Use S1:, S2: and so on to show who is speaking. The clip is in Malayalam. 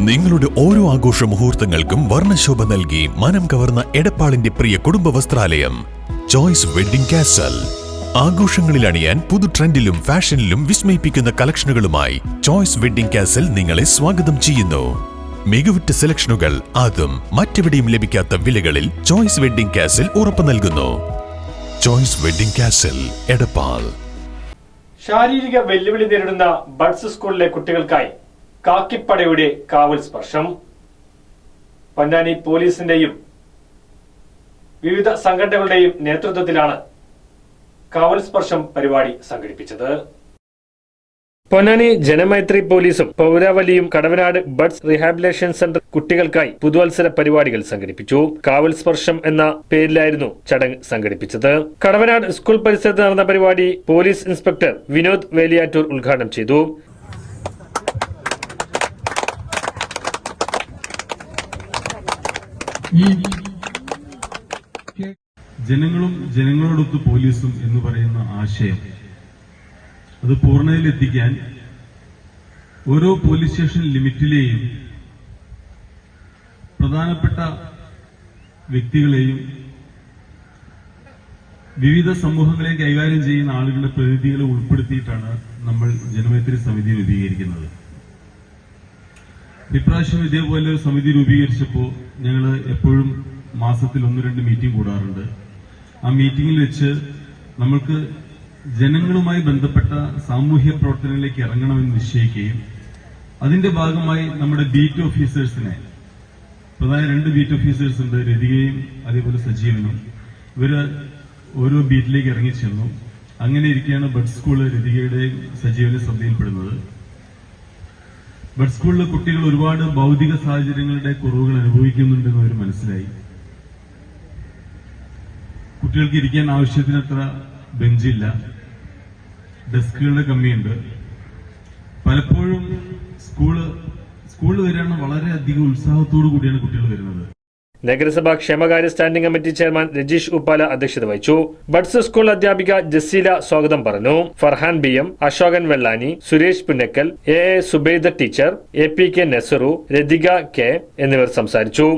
S1: നിങ്ങളുടെ ഓരോ ആഘോഷ മുഹൂർത്തങ്ങൾക്കും വർണശോഭ നൽകി മനം കവർന്ന എടപ്പാളിന്റെ പ്രിയ കുടുംബ വസ്ത്രാലയം. ചോയ്സ് വെഡിംഗ് കാസൽ ആഘോഷങ്ങളിൽ അണിയാൻ പുതു ട്രെൻഡിലും ഫാഷനിലും വിസ്മയിപ്പിക്കുന്ന കളക്ഷനുകളുമായി ചോയ്സ് വെഡിംഗ് കാസൽ നിങ്ങളെ സ്വാഗതം ചെയ്യുന്നു. മികവുറ്റ സെലക്ഷനുകൾ അതും മറ്റെവിടെയും ലഭിക്കാത്ത വിലകളിൽ ചോയ്സ് വെഡിംഗ് കാസൽ ഉറപ്പു നൽകുന്നു. Choice wedding castle Edappal.
S2: ശാരീരിക വെല്ലുവിളി നേരിടുന്ന ബഡ്സ് സ്കൂളിലെ കുട്ടികൾക്കായി കാക്കിപ്പടയുടെ കാവൽ സ്പർശം. പൊന്നാനി പോലീസിന്റെയും വിവിധ സംഘടനകളുടെയും നേതൃത്വത്തിലാണ് കാവൽ സ്പർശം പരിപാടി സംഘടിപ്പിച്ചത്. പൊന്നാനി ജനമൈത്രി പോലീസും പൗരാവലിയും കടവനാട് ബഡ്സ് റീഹാബിലേഷൻ സെന്റർ കുട്ടികൾക്കായി പുതുവത്സര പരിപാടികൾ സംഘടിപ്പിച്ചു. കാവൽ സ്പർശം എന്ന പേരിലായിരുന്നു ചടങ്ങ് സംഘടിപ്പിച്ചത്. കടവനാട് സ്കൂൾ പരിസരത്ത് നടന്ന പരിപാടി പോലീസ് ഇൻസ്പെക്ടർ വിനോദ് വേലിയാറ്റൂർ ഉദ്ഘാടനം ചെയ്തു.
S3: ഈ ജനങ്ങളും ജനങ്ങളോടൊത്ത് പോലീസും എന്ന് പറയുന്ന ആശയം അത് പൂർണതയിലെത്തിക്കാൻ ഓരോ പോലീസ് സ്റ്റേഷൻ ലിമിറ്റിലെയും പ്രധാനപ്പെട്ട വ്യക്തികളെയും വിവിധ സമൂഹങ്ങളെ കൈകാര്യം ചെയ്യുന്ന ആളുകളുടെ പ്രതിനിധികളെ ഉൾപ്പെടുത്തിയിട്ടാണ് നമ്മൾ ജനമൈത്രി സമിതി രൂപീകരിക്കുന്നത്. ഇപ്രാവശ്യം ഇതേപോലെ ഒരു സമിതി രൂപീകരിച്ചപ്പോൾ ഞങ്ങൾ എപ്പോഴും മാസത്തിൽ ഒന്ന് രണ്ട് മീറ്റിംഗ് കൂടാറുണ്ട്. ആ മീറ്റിംഗിൽ വെച്ച് നമ്മൾക്ക് ജനങ്ങളുമായി ബന്ധപ്പെട്ട സാമൂഹ്യ പ്രവർത്തനങ്ങളിലേക്ക് ഇറങ്ങണമെന്ന് നിശ്ചയിക്കുകയും അതിന്റെ ഭാഗമായി നമ്മുടെ ബീറ്റ് ഓഫീസേഴ്സിനെ പ്രധാന രണ്ട് ബീറ്റ് ഓഫീസേഴ്സ് ഉണ്ട് രതികയും അതേപോലെ സജീവനും. ഇവർ ഓരോ ബീറ്റിലേക്ക് ഇറങ്ങിച്ചെന്നു. അങ്ങനെ ഇരിക്കുകയാണ് ബഡ് സ്കൂൾ രതികയുടെയും സജീവന്റെ ശ്രദ്ധയിൽപ്പെടുന്നത്. ബഡ് സ്കൂളിലെ കുട്ടികൾ ഒരുപാട് ഭൗതിക സാഹചര്യങ്ങളുടെ കുറവുകൾ അനുഭവിക്കുന്നുണ്ടെന്ന് അവർ മനസ്സിലായി. കുട്ടികൾക്ക് ഇരിക്കാൻ ആവശ്യത്തിനത്ര ബെഞ്ചില്ല. ഡെസ്കുകളുടെ കമ്മിയുണ്ട്. പലപ്പോഴും സ്കൂൾ സ്കൂളിൽ വരികയാണ് വളരെയധികം ഉത്സാഹത്തോടു കൂടിയാണ് കുട്ടികൾ വരുന്നത്.
S2: നഗരസഭാ ക്ഷേമകാര്യ standing committee chairman Rajeesh Uppala അധ്യക്ഷത വഹിച്ചു. ബഡ്സ് സ്കൂൾ അധ്യാപിക ജസീല സ്വാഗതം പറഞ്ഞു. Farhan B M Ashokan Vellani Suresh Punnakkal A Subaida teacher A P K Nesaru Rathika K എന്നിവർ സംസാരിച്ചു.